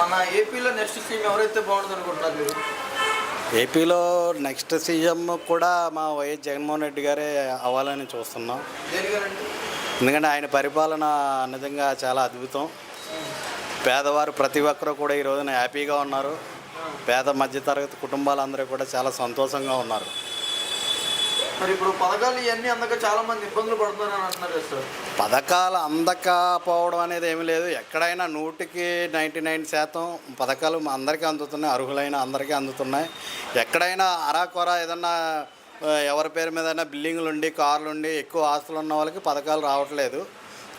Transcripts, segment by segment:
మన ఏపీలో next CM ఎవరైతే బాగుంటుంది అనుకుంటున్నారు మీరు? ఏపీలో నెక్స్ట్ సీఎం కూడా మా వైఎస్ జగన్మోహన్ రెడ్డి గారే అవ్వాలని చూస్తున్నాం. ఎందుకంటే ఆయన పరిపాలన నిజంగా చాలా అద్భుతం. పేదవారు ప్రతి ఒక్కరూ కూడా ఈ రోజున హ్యాపీగా ఉన్నారు. పేద మధ్యతరగతి కుటుంబాలందరూ కూడా చాలా సంతోషంగా ఉన్నారు. మరి ఇప్పుడు పథకాలు ఇవన్నీ అందక చాలా మంది ఇబ్బందులు పడుతున్నారని అంటున్నారు కదా సార్. పథకాలు అందకపోవడం అనేది ఏమీ లేదు. ఎక్కడైనా నూటికి నైంటీ నైన్ శాతం పథకాలు అందరికీ అందుతున్నాయి. అర్హులైన అందరికీ అందుతున్నాయి. ఎక్కడైనా అరాకొర ఏదన్నా ఎవరి పేరు మీద బిల్డింగ్లు ఉండి కార్లు ఉండి ఎక్కువ ఆస్తులు ఉన్న వాళ్ళకి పథకాలు రావట్లేదు.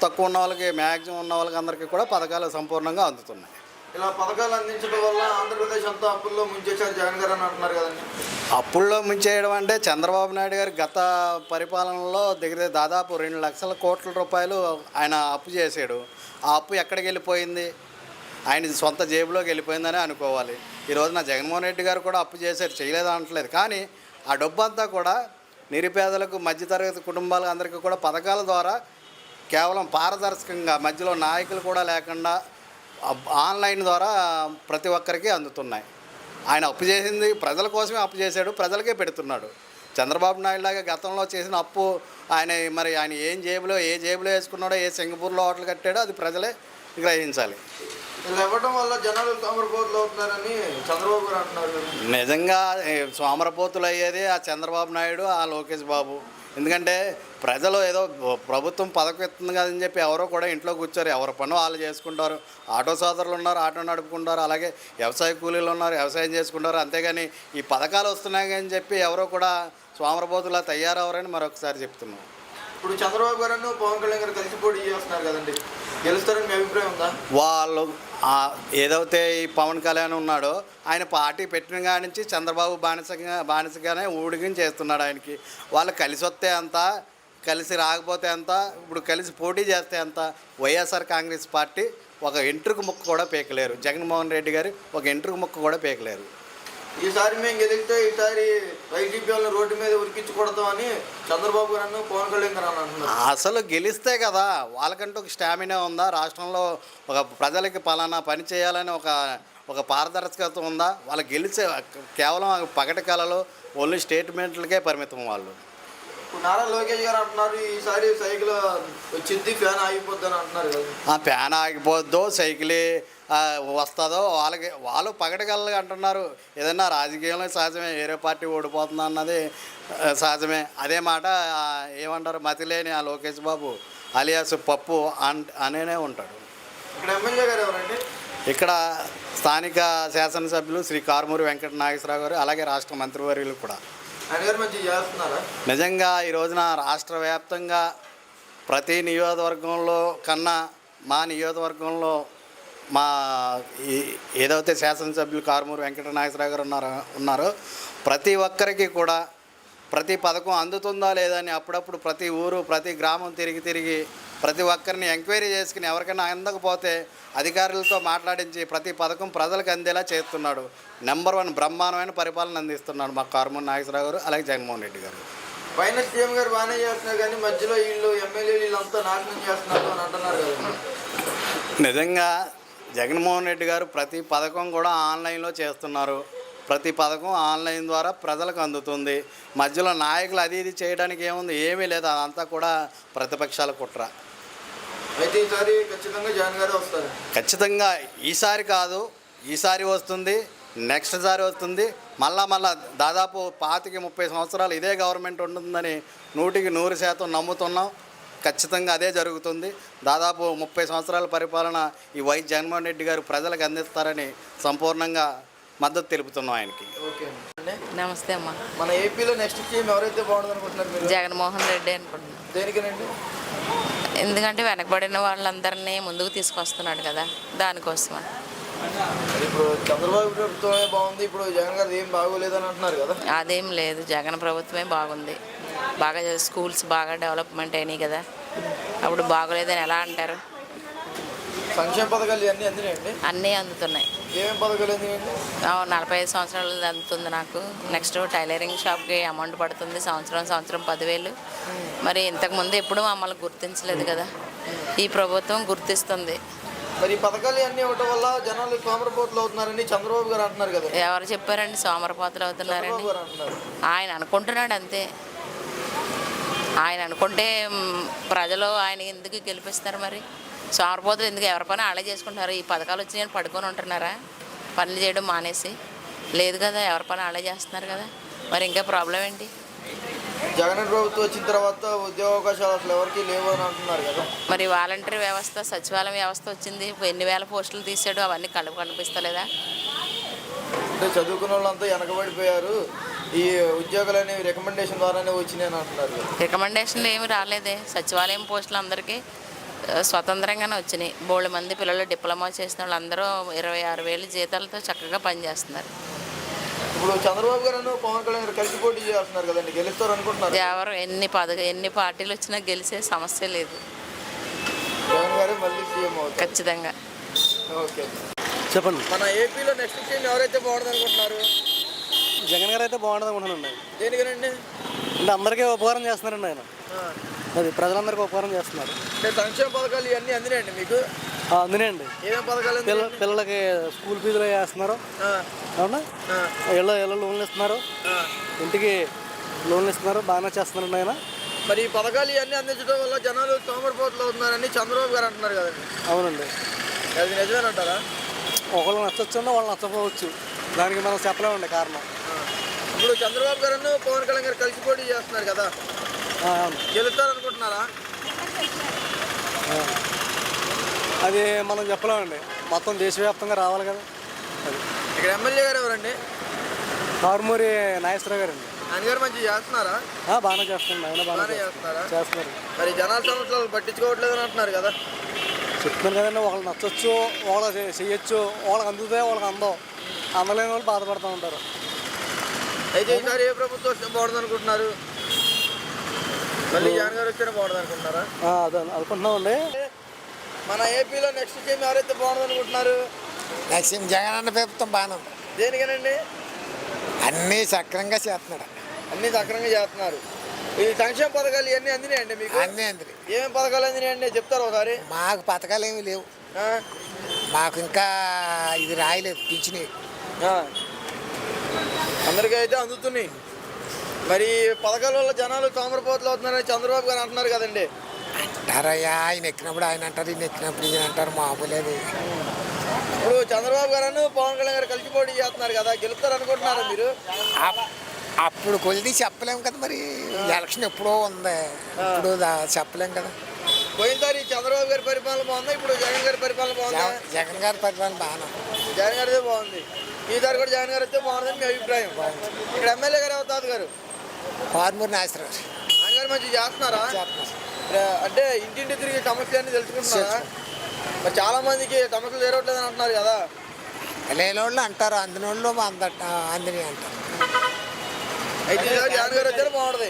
తక్కువ ఉన్న వాళ్ళకి మ్యాక్సిమం ఉన్న వాళ్ళకి అందరికీ కూడా పథకాలు సంపూర్ణంగా అందుతున్నాయి. ఇలా పథకాలు అందించడం వల్ల ఆంధ్రప్రదేశ్ అంతా అప్పుల్లో ముంచేశారు జగన్ గారు అని అంటున్నారు కదండి. అప్పుల్లో ముంచేయడం అంటే చంద్రబాబు నాయుడు గారు గత పరిపాలనలో దగ్గర దాదాపు రెండు లక్షల కోట్ల రూపాయలు ఆయన అప్పు చేశాడు. ఆ అప్పు ఎక్కడికి వెళ్ళిపోయింది? ఆయన సొంత జేబులోకి వెళ్ళిపోయిందని అనుకోవాలి. ఈ రోజున జగన్మోహన్ రెడ్డి గారు కూడా అప్పు చేశారు చేయలేదు అనట్లేదు. కానీ ఆ డబ్బు అంతా కూడా నిరుపేదలకు మధ్యతరగతి కుటుంబాలకు అందరికీ కూడా పథకాల ద్వారా కేవలం పారదర్శకంగా మధ్యలో నాయకులు కూడా లేకుండా ఆన్లైన్ ద్వారా ప్రతి ఒక్కరికి అందుతున్నాయి. ఆయన అప్పు చేసింది ప్రజల కోసమే అప్పు చేశాడు ప్రజలకే పెడుతున్నాడు. చంద్రబాబు నాయుడు లాగా గతంలో చేసిన అప్పు ఆయన మరి ఆయన ఏం జేబులో ఏ జేబులో వేసుకున్నాడో ఏ సింగపూర్లో హోటల్ కట్టాడో అది ప్రజలే గ్రహించాలి. ఇలా ఇవ్వడం వల్ల జనాలు తొమరపోతులు అవుతున్నారని చంద్రబాబు గారు అంటున్నారు. నిజంగా సోమరపోతులు అయ్యేది ఆ చంద్రబాబు నాయుడు ఆ లోకేష్ బాబు. ఎందుకంటే ప్రజలు ఏదో ప్రభుత్వం పథకం ఇస్తుంది కదని చెప్పి ఎవరో కూడా ఇంట్లో కూర్చోరు. ఎవరి పనులు వాళ్ళు చేసుకుంటారు. ఆటో సోదరులు ఉన్నారు ఆటో నడుపుకుంటారు అలాగే వ్యవసాయ కూలీలు ఉన్నారు వ్యవసాయం చేసుకుంటారు. అంతేగాని ఈ పథకాలు వస్తున్నాయి అని చెప్పి ఎవరో కూడా స్వామరబోతులా తయారవరని మరొకసారి చెప్తున్నాం. ఇప్పుడు చంద్రబాబు గారు పవన్ కళ్యాణ్ గారు కలిసి పోటీ చేస్తున్నారు కదండి. గెలుస్తారని మీ అభిప్రాయం ఉందా? వాళ్ళు ఏదైతే ఈ పవన్ కళ్యాణ్ ఉన్నాడో ఆయన పార్టీ పెట్టిన కాడి నుంచి చంద్రబాబు బానిసగా బానిసగానే ఊడిగిన చేస్తున్నాడు ఆయనకి. వాళ్ళు కలిసి వస్తే అంత కలిసి రాకపోతే అంత ఇప్పుడు కలిసి పోటీ చేస్తే అంత వైఎస్ఆర్ కాంగ్రెస్ పార్టీ ఒక ఎంట్రుకు ముక్క కూడా పీకలేరు. జగన్మోహన్ రెడ్డి గారు ఒక ఎంట్రుకు ముక్క కూడా పీకలేరు. ఈసారి మేము గెలిస్తే ఈసారి వైసీపీ వాళ్ళని రోడ్డు మీద ఉరికించకూడదామని చంద్రబాబు గారు పవన్ కళ్యాణ్ గారు అంటున్నారు. అసలు గెలిస్తే కదా వాళ్ళకంటూ ఒక స్టామినా ఉందా? రాష్ట్రంలో ఒక ప్రజలకి పలానా పని చేయాలని ఒక ఒక పారదర్శకత ఉందా? వాళ్ళు గెలిచే కేవలం పగటి కళలు ఓన్లీ స్టేట్మెంట్లకే పరిమితం వాళ్ళు. నారా లోకేష్ గారు అంటున్నారు ఈసారి సైకిల్ వచ్చింది ఫ్యాన్ ఆగిపోద్ది అని అంటున్నారు కదా. ఆ ఫ్యాన్ ఆగిపోద్దో సైకిల్ వస్తుందో వాళ్ళకి వాళ్ళు పగటికల్లా అంటున్నారు. ఏదన్నా రాజకీయంలో సహజమే వేరే పార్టీ ఓడిపోతుంది అన్నది సహజమే. అదే మాట ఏమంటారు మతిలేని ఆ లోకేష్ బాబు అలియాస్ పప్పు అన్ అనేనే ఉంటాడు. ఇక్కడ ఎమ్మెల్యే గారు ఎవరండి? ఇక్కడ స్థానిక శాసనసభ్యులు శ్రీ కారుమూరి వెంకట నాగేశ్వరరావు గారు అలాగే రాష్ట్ర మంత్రివర్యులు కూడా. నిజంగా ఈ రోజున రాష్ట్ర వ్యాప్తంగా ప్రతి నియోజకవర్గంలో కన్నా మా నియోజకవర్గంలో మా ఏదైతే శాసనసభ్యులు కారుమూరు వెంకటనాగేశ్వరరావు గారు ఉన్నారో ఉన్నారో ప్రతి ఒక్కరికి కూడా ప్రతి పథకం అందుతుందా లేదా అని అప్పుడప్పుడు ప్రతి ఊరు ప్రతి గ్రామం తిరిగి తిరిగి ప్రతి ఒక్కరిని ఎంక్వైరీ చేసుకుని ఎవరికైనా అందకపోతే అధికారులతో మాట్లాడించి ప్రతి పథకం ప్రజలకు అందేలా చేస్తున్నాడు. నెంబర్ వన్ బ్రహ్మాండమైన పరిపాలన అందిస్తున్నాడు మా కారుమూరి నాగేశ్వరరావు గారు అలాగే జగన్మోహన్ రెడ్డి గారు. పైన సీఎం గారు బాగానే చేస్తున్నారు కానీ మధ్యలో వీళ్ళు ఎమ్మెల్యేలు వీళ్ళంతా నాశనం చేస్తున్నారు అని అంటున్నారు కదా. నిజంగా జగన్మోహన్ రెడ్డి గారు ప్రతి పథకం కూడా ఆన్లైన్లో చేస్తున్నారు. ప్రతి పథకం ఆన్లైన్ ద్వారా ప్రజలకు అందుతుంది. మధ్యలో నాయకులు అది ఇది చేయడానికి ఏముంది? ఏమీ లేదు. అదంతా కూడా ప్రతిపక్షాల కుట్ర. అయితే ఈసారి ఖచ్చితంగా జగన్ గారే వస్తారు. ఖచ్చితంగా ఈసారి కాదు ఈసారి వస్తుంది నెక్స్ట్ సారి వస్తుంది. మళ్ళా మళ్ళా దాదాపు పాతికి ముప్పై సంవత్సరాలు ఇదే గవర్నమెంట్ ఉంటుందని నూటికి నూరు శాతం నమ్ముతున్నాం. ఖచ్చితంగా అదే జరుగుతుంది. దాదాపు ముప్పై సంవత్సరాల పరిపాలన ఈ వై జగన్మోహన్ రెడ్డి గారు ప్రజలకు అందిస్తారని సంపూర్ణంగా మద్దతు తెలుపుతున్నాం ఆయనకి. ఓకే అండి. నమస్తే అమ్మ. మన ఏపీలో నెక్స్ట్ సీఎం ఎవరైతే బాగుంటుంది అనుకుంటున్నారు మీరు? జగన్మోహన్ రెడ్డి అనుకుంటున్నాను దేనికేనండి? ఎందుకంటే వెనకబడిన వాళ్ళందరినీ ముందుకు తీసుకొస్తున్నాడు కదా దానికోసం ఇప్పుడు చంద్రబాబు ప్రభుత్వమే బాగుంది ఇప్పుడు జగన్ గారు ఏం బాగోలేదని అంటున్నారు కదా. అదేం లేదు జగన్ ప్రభుత్వమే బాగుంది. బాగా స్కూల్స్ బాగా డెవలప్మెంట్ అయినాయి కదా. అప్పుడు బాగోలేదని ఎలా అంటారు? సంక్షేమ పథకాలు ఇవన్నీ అందినాయండి? అన్నీ అందుతున్నాయి. ఏమేం పథకాలు అందినాయండి? నలభై ఐదు సంవత్సరాలు అందుతుంది నాకు. నెక్స్ట్ టైలరింగ్ షాప్కి అమౌంట్ పడుతుంది సంవత్సరం సంవత్సరం పదివేలు. మరి ఇంతకుముందు ఎప్పుడూ మమ్మల్ని గుర్తించలేదు కదా. ఈ ప్రభుత్వం గుర్తిస్తుంది. మరి పథకాలు అన్నీ ఇవ్వటం వల్ల జనాలు సోమరపోతులు అవుతున్నారని చంద్రబాబు గారు అంటున్నారు కదా. ఎవరు చెప్పారండి? సోమరపోతలు అవుతున్నారని. ఆయన అనుకుంటున్నాడు అంతే. ఆయన అనుకుంటే ప్రజలు ఆయన ఎందుకు గెలిపిస్తారు మరి? సోమరపోతులు ఎందుకు? ఎవరి పని వాళ్ళే చేసుకుంటున్నారు? ఈ పథకాలు వచ్చినాయని పడుకొని ఉంటున్నారా? పనులు చేయడం మానేసి. లేదు కదా ఎవరి పని వాళ్ళే చేస్తున్నారు కదా. మరి ఇంకా ప్రాబ్లం ఏంటి? జగన్ ప్రభుత్వం వచ్చిన తర్వాత ఉద్యోగ అవకాశాలు అసలు ఎవరికి లేవు అని అంటున్నారు కదా. మరి వాలంటరీ వ్యవస్థ సచివాలయం వ్యవస్థ వచ్చింది. ఎన్ని వేల పోస్టులు తీసాడు అవన్నీ కళ్ళు కనిపిస్తలేదా? అంటే చదువుకున్న వాళ్ళంతా వెనకబడిపోయారు ఈ ఉద్యోగాలు అనేవి రికమెండేషన్ ద్వారానే వచ్చినాయి అని అంటున్నారు రికమెండేషన్లు ఏమి రాలేదే. సచివాలయం పోస్టులు అందరికీ స్వతంత్రంగానే వచ్చినాయి. బోళ్ళ మంది పిల్లలు డిప్లొమా చేసిన వాళ్ళందరూ ఇరవై ఆరు వేలు జీతాలతో చక్కగా పనిచేస్తున్నారు. ఇప్పుడు చంద్రబాబు గారు పవన్ కళ్యాణ్ గారు కలిసి పోటీ చేస్తున్నారు కదండి గెలుస్తారు అనుకుంటున్నారు. ఎవరు ఎన్ని పథక ఎన్ని పార్టీలు వచ్చినా గెలిచే సమస్య లేదు. జగన్ గారు మళ్ళీ సీఎం అవుతారు. ఖచ్చితంగా. ఓకే. చెప్పండి. మన ఏపీలో నెక్స్ట్ సీఎం ఎవరైతే బాగుంటుంది అనుకుంటున్నారు జగన్ గారు అయితే బాగుంటుంది అనుకుంటున్నాను దేనికనండి? అంటే అందరికీ ఉపకారం చేస్తున్నారండి ఆయన. ఆ, అది ప్రజలందరికీ ఉపకారం చేస్తున్నారు. అంటే సంక్షేమ పథకాలు ఇవన్నీ అందినాయండి మీకు? అందునండి ఏమేం పథకాలు పిల్ల? పిల్లలకి స్కూల్ ఫీజులు వేస్తున్నారు. అవునా? ఇళ్ళ ఇళ్ళ లోన్లు ఇస్తున్నారు. ఇంటికి లోన్లు ఇస్తున్నారు. బాగానే చేస్తున్నారండి ఆయన మరి ఈ పథకాలు ఇవన్నీ అందించడం వల్ల జనాలు తోమరపోతులు అవుతున్నారని చంద్రబాబు గారు అంటున్నారు కదండి. అవునండి. అది నిజమేనంటారా ఒకళ్ళు నచ్చొచ్చు వాళ్ళు నచ్చకపోవచ్చు. దానికి మనం చెప్పలేమండి కారణం. ఇప్పుడు చంద్రబాబు గారు పవన్ కళ్యాణ్ గారు కలిసి పోటీ చేస్తున్నారు కదా ఆ, అవును గెలుస్తారు అనుకుంటున్నారా ఆ. అది మనం చెప్పలేమండి. మొత్తం దేశవ్యాప్తంగా రావాలి కదా. అది. ఇక్కడ ఎమ్మెల్యే గారు ఎవరండి? కారుమూరి నాగేశ్వరరావు గారండి. ఆయన గారు మంచిగా చేస్తున్నారా? ఆ, బాగానే చేస్తున్నాడు. ఆయన బాగానే. చేస్తున్నారా? చేస్తున్నారు మరి జనాల సమస్యలు పట్టించుకోవట్లేదు అని అంటున్నారు కదా. చెప్తున్నాను కదండి ఒకళ్ళు నచ్చొచ్చు చే- చెయ్యొచ్చు వాళ్ళకి అందుతే వాళ్ళకి అందం అందలేని వాళ్ళు బాధపడుతూ ఉంటారు. అయితే ఈసారి ఏ ప్రభుత్వం వస్తే బాగుంటుంది అనుకుంటున్నారు మళ్ళీ జగన్ గారు వస్తేనే బాగుంటుంది అనుకుంటున్నారా ఆ, అదే అనుకుంటున్నామండి. మన ఏపీలో నెక్స్ట్ సీఎం ఎవరైతే బాగుంటుంది అనుకుంటున్నారు లక్ష్యం జగన్ అన్న ప్రభుత్వం బాగానే ఉంది. దేనికనండి? అన్నీ సక్రంగా చేస్తున్నాడు. అన్ని సక్రంగా చేస్తున్నారు. ఈ సంక్షేమ పథకాలు ఇవన్నీ అందినాయండి మీకు? అన్నీ అందరి ఏమేం పథకాలు అందినాయండి? చెప్తారు ఒకసారి? మాకు పథకాలు ఏమి లేవు. ఆ? మాకు ఇంకా ఇది రాయలేదు ఆ. అందరికీ అయితే అందుతున్నాయి. మరి ఈ పథకాల వల్ల జనాలు తోమరపోతులు అవుతున్నారని చంద్రబాబు గారు అంటున్నారు కదండి. అంటారయ్యా ఆయన ఎక్కినప్పుడు ఆయన అంటారు ఈయన ఎక్కినప్పుడు ఈయన అంటారు మామూలేదు ఇప్పుడు చంద్రబాబు గారు పవన్ కళ్యాణ్ గారు కలిసి పోటీ చేస్తున్నారు కదా గెలుస్తారు అనుకుంటున్నారా మీరు? అప్- అప్పుడు కొలిది చెప్పలేము కదా మరి ఎలక్షన్ ఎప్పుడో ఉంది. ఇప్పుడు చెప్పలేం కదా. పోయినసారి చంద్రబాబు గారి పరిపాలన బాగుందా? ఇప్పుడు జగన్ గారి పరిపాలన బాగుందా? జగన్- గారి పరిపాలన ఉంది. జగన్ గారిదే బాగుంది. ఈసారి కూడా జగన్ గారు వస్తే బాగుందని మీ అభిప్రాయం. ఇక్కడ ఎమ్మెల్యే గారు అవుతారు గారు కారుమూరి నాగేశ్వరరావు ఆయన గారు మంచిగా చేస్తున్నారా. అంటే ఇంటింటి తిరిగి సమస్యలన్నీ తెలుసుకుంటున్నారా మరి చాలా మందికి సమస్యలు తీరవట్లేదు అని అంటున్నారు కదా. లేనోళ్ళు అంటారు అందినోళ్ళు అంద అందని అంటారు. అయితే జగన్ గారు వచ్చారు బాగుంటుంది.